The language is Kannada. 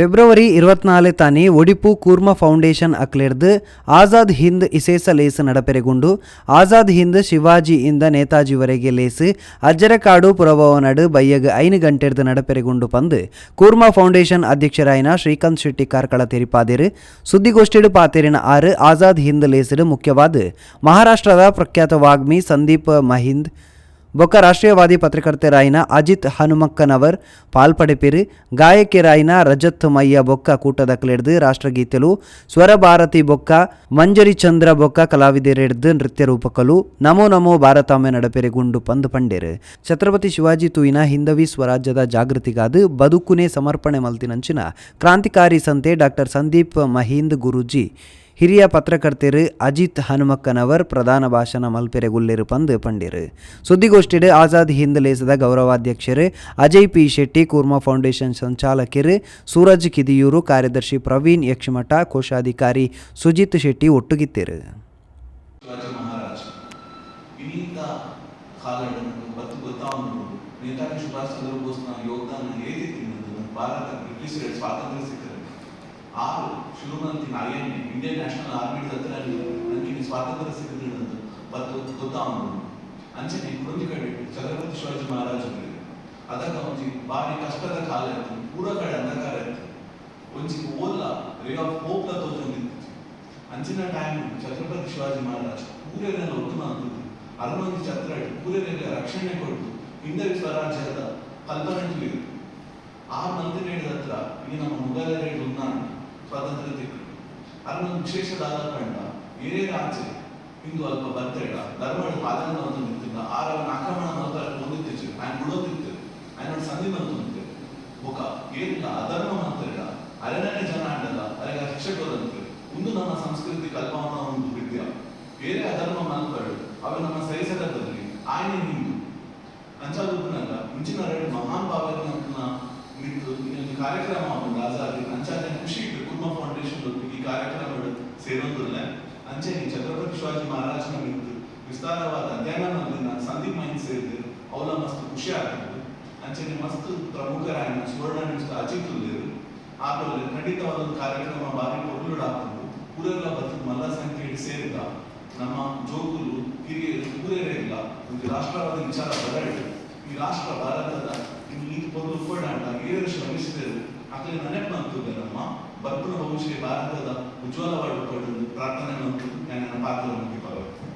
ಫೆಬ್ರವರಿ ಇರುವತ್ನಾಲೆ ತಾನಿ ಒಡಿಪು ಕೂರ್ಮ ಫೌಂಡೇಶನ್ ಅಕ್ಲೆರ್ದು ಆಜಾದ್ ಹಿಂದ್ ಇಸೇಸ ಲೇಸ್ ನಡಪೆರೆಗುಂಡು, ಆಜಾದ್ ಹಿಂದ್ ಶಿವಾಜಿ ಇಂದ ನೇತಾಜಿವರೆಗೆ ಲೇಸ್ ಅಜ್ಜರಕಾಡು ಪುರಭವನಡು ಬಯ್ಯಗ್ ಐನು ಗಂಟೆರ್ದು ನಡಪೆರೆಗುಂಡು ಪಂದು ಕೂರ್ಮ ಫೌಂಡೇಶನ್ ಅಧ್ಯಕ್ಷರಾಯಿನ ಶ್ರೀಕಾಂತ್ ಶೆಟ್ಟಿ ಕಾರ್ಕಳ ತೆರಿಪಾದಿರು, ಸುದ್ದಿಗೋಷ್ಠಿಡು ಪಾತೆರಿನ ಆರು ಆಜಾದ್ ಹಿಂದ್ ಲೇಸಿಡು ಮುಖ್ಯವಾದ ಮಹಾರಾಷ್ಟ್ರದ ಪ್ರಖ್ಯಾತ ವಾಗ್ಮಿ ಸಂದೀಪ್ ಮಹಿಂದ್ ಬೊಕ್ಕ ರಾಷ್ಟ್ರೀಯವಾದಿ ಪತ್ರಕರ್ತೆರಾಯಿನ ಅಜಿತ್ ಹನುಮಕ್ಕನವರ್, ಪಾಲ್ಪಡೆಪಿರು ಗಾಯಕಿರಾಯಿನ ರಜತ್ ಮಯ್ಯ ಬೊಕ್ಕ ಕೂಟದಕ್ಲೆಡ್ದು ರಾಷ್ಟ್ರಗೀತೆಲು, ಸ್ವರಭಾರತಿ ಬೊಕ್ಕ ಮಂಜರಿ ಚಂದ್ರ ಬೊಕ್ಕ ಕಲಾವಿದರೆಡ್ದು ನೃತ್ಯ ರೂಪಕಲು, ನಮೋ ನಮೋ ಭಾರತಾಮೆ ನಡಪೆರೆ ಗುಂಡು ಪಂದು ಪಂಡೇರು. ಛತ್ರಪತಿ ಶಿವಾಜಿ ತೂಯಿನ ಹಿಂದವಿ ಸ್ವರಾಜ್ಯದ ಜಾಗೃತಿಗಾದು ಬದುಕುನೇ ಸಮರ್ಪಣೆ ಮಲ್ತಿನಂಚಿನ ಕ್ರಾಂತಿಕಾರಿ ಸಂತೆ ಡಾಕ್ಟರ್ ಸಂದೀಪ್ ಮಹೀಂದ್ ಗುರೂಜಿ. ಹಿರಿಯ ಪತ್ರಕರ್ತೆರು ಅಜಿತ್ ಹನುಮಕ್ಕನವರ್ ಪ್ರಧಾನ ಭಾಷಣ ಮಲ್ಪೆರೆಗುಲ್ಲೆರು ಪಂದು ಪಂಡಿರು. ಸುದ್ದಿಗೋಷ್ಠಿಡು ಆಜಾದ್ ಹಿಂದ್ ಲೇಸದ ಗೌರವಾಧ್ಯಕ್ಷರು ಅಜಯ್ ಪಿ ಶೆಟ್ಟಿ, ಕುರ್ಮಾ ಫೌಂಡೇಶನ್ ಸಂಚಾಲಕರು ಸೂರಜ್ ಕಿದಿಯೂರು, ಕಾರ್ಯದರ್ಶಿ ಪ್ರವೀಣ್ ಯಕ್ಷಮಠ, ಕೋಶಾಧಿಕಾರಿ ಸುಜಿತ್ ಶೆಟ್ಟಿ ಒಟ್ಟುಗಿತ್ತಿರು ಭಾರತ ಬ್ರಿಟಿಷರ ಸ್ವಾತಂತ್ರ್ಯ ಸಿಕ್ಕರೆ. ಆರು ಶುರುನಂತಿನ I N Indian National Army ಹತ್ರ ನನಗೆ ಸ್ವಾತಂತ್ರ್ಯ ಸಿಕ್ಕಿದ್ರೆ ಅನ್ನೋದು ಬತ್ತು ಗೊತ್ತಾವನ್ನು ಅಂಚನೆ ಕುರುಂಜಿ ಕಡೆ ಛತ್ರಪತಿ ಶಿವಾಜಿ ಮಹಾರಾಜರಿಗೆ ಅದಕ್ಕ ಒಂಜಿ ಬಾರಿ ಕಷ್ಟದ ಕಾಲ ಇತ್ತು ಪೂರ ಕಡೆ ಅಂಧಕಾರ ಇತ್ತು ಒಂಜಿ ಓಲ್ಲ ರೇ ಆಫ್ ಹೋಪ್ ದ ತೋಜೊಂದಿತ್ತು ಅಂಚಿನ ಟೈಮ್ ಛತ್ರಪತಿ ಶಿವಾಜಿ ಮಹಾರಾಜ್ ಪೂರೆನೆಲ್ಲ ಒತ್ತು ಮಾಡ್ತಿದ್ರು ಅರಮಂದಿ ಛತ್ರ ಪೂರೆನೆಲ್ಲ ರಕ್ಷಣೆ ಕೊಟ್ಟು ಹಿಂದವಿ ಸ್ವರಾಜ್ಯದ ಕಲ್ಪನೆ ತಿಳಿದು ಆ ನಂತರ ಹೇಳಿದ ಹತ್ರ ಈ ನಮ್ಮ ಮೊಘಲರ ಉನ್ನಾಣ ಸ್ವಾತಂತ್ರ್ಯ ತಿಕ್ಕು ಅರಮಂದಿ ವಿಶೇಷದ ಆಧಾರ ಕಂಡ ಏನೇ ಆಚೆ ಹಿಂದೂ ಅಲ್ಪ ಬರ್ತೇಡ ಧರ್ಮಗಳು ಪಾಲನೆ ಅಂತ ನಿಂತಿಲ್ಲ ಆರವನ ಆಕ್ರಮಣ ಮಾತ್ರ ಹೊಂದಿತ್ತು ನಾನು ಬಿಡೋದಿತ್ತು ನಾನು ಸಂಧಿ ಬಂತು ಒಕ ಏನಿಲ್ಲ, ಅಧರ್ಮ ಮಾತ್ರ ಅರಣ್ಯ ಜನ ಆಡಲ್ಲ ಅರೆಗ ಶಿಕ್ಷಕರಂತೆ ಒಂದು ನಮ್ಮ ಸಂಸ್ಕೃತಿ ಕಲ್ಪವನ್ನ ಒಂದು ವಿದ್ಯ ಬೇರೆ ಅಧರ್ಮ ಮಾಲ್ಪಡು ಅವು ನಮ್ಮ ಸೈಸಕದಲ್ಲಿ ಆಯ್ನೆ ಹಿಂದೂ ಅಂಚಾಗುಪ್ಪನಲ್ಲ ಮುಂಚಿನ ಮಹಾನ್ ಭಾವನ ಇನ್ನೊಂದು ಕಾರ್ಯಕ್ರಮ ಒಂದು ಆಜಾದಿ ಅಂಚಾದ ಖುಷಿ ಇಟ್ಟು ಕುರ್ಮ ಫೌಂಡೇಶನ್ ಈ ಕಾರ್ಯಕ್ರಮಗಳು ಸೇರೊಂದಿಲ್ಲ ಅಂಚೆ ಈ ಛತ್ರಪತಿ ಶಿವಾಜಿ ಮಹಾರಾಜನ ನಿಂತು ವಿಸ್ತಾರವಾದ ಅಧ್ಯಯನ ಸಂದೀಪ್ ಮೈನ್ ಸೇರಿದೆ. ಅವಳ ಮಸ್ತ್ ಖುಷಿ ಆಗ್ತದೆ. ಅಂಚೆನೆ ಮಸ್ತ್ ಪ್ರಮುಖರಾಯನ ಸುವರ್ಣ ನ್ಯೂಸ್ ಅಜಿತ್ ಉಲ್ಲೇರು ಆಮೇಲೆ ಖಂಡಿತವಾದ ಒಂದು ಕಾರ್ಯಕ್ರಮ ಬಾರಿ ಪೊರ್ಲುಡ್ ಆಗ್ತದೆ. ಊರೆಲ್ಲ ಬತ್ತು ಮಲ್ಲ ಸಂಖ್ಯೆ ಸೇರಿದ. ನಮ್ಮ ಜೋಗುಲು ಹಿರಿಯರು ಊರೇ ಇಲ್ಲ. ಒಂದು ರಾಷ್ಟ್ರವಾದ ವಿಚಾರ ಬರಡು ಈ ರಾಷ್ಟ್ರ ಭಾರತದ ಇಲ್ಲಿ ಉಪಡಾಟ ಹಿರಿಯರು ಶ್ರಮಿಸಿದರು ಆತನ ನೆನಪು ಅಂತದೆ ನಮ್ಮ ಬರ್ಪುನ ಭವಿಷ್ಯ ಭಾರತದ ಉಜ್ವಲವಾದ ಪ್ರಾರ್ಥನೆ ಮತ್ತು ನನ್ನ ಪಾತ್ರವನ್ನು